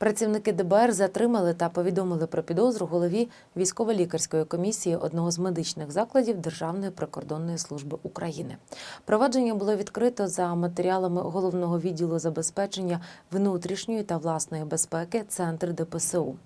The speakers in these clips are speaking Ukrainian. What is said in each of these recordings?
Працівники ДБР затримали та повідомили про підозру голові військово-лікарської комісії одного з медичних закладів Державної прикордонної служби України. Провадження було відкрито за матеріалами головного відділу забезпечення внутрішньої та власної безпеки Центр ДПСУ.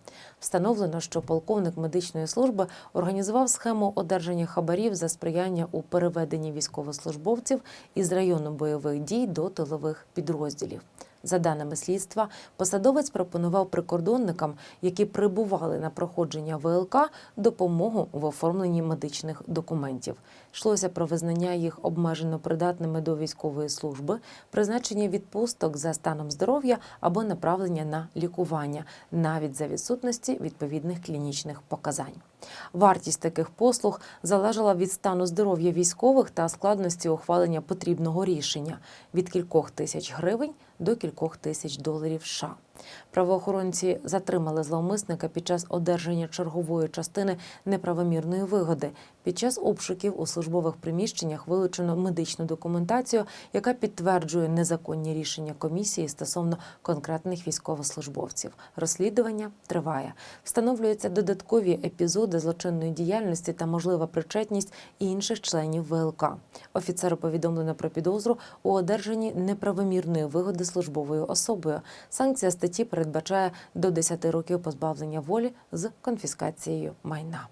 Встановлено, що полковник медичної служби організував схему одержання хабарів за сприяння у переведенні військовослужбовців із району бойових дій до тилових підрозділів. За даними слідства, посадовець пропонував прикордонникам, які прибували на проходження ВЛК, допомогу в оформленні медичних документів. Йшлося про визнання їх обмежено придатними до військової служби, призначення відпусток за станом здоров'я або направлення на лікування, навіть за відсутності відповідних клінічних показань. Вартість таких послуг залежала від стану здоров'я військових та складності ухвалення потрібного рішення від кількох тисяч гривень до кількох тисяч доларів США. Правоохоронці затримали зловмисника під час одержання чергової частини неправомірної вигоди. Під час обшуків у службових приміщеннях вилучено медичну документацію, яка підтверджує незаконні рішення комісії стосовно конкретних військовослужбовців. Розслідування триває. Встановлюються додаткові епізоди злочинної діяльності та можлива причетність інших членів ВЛК. Офіцеру повідомлено про підозру у одержанні неправомірної вигоди службовою особою. Санкція статті передбачає до 10 років позбавлення волі з конфіскацією майна.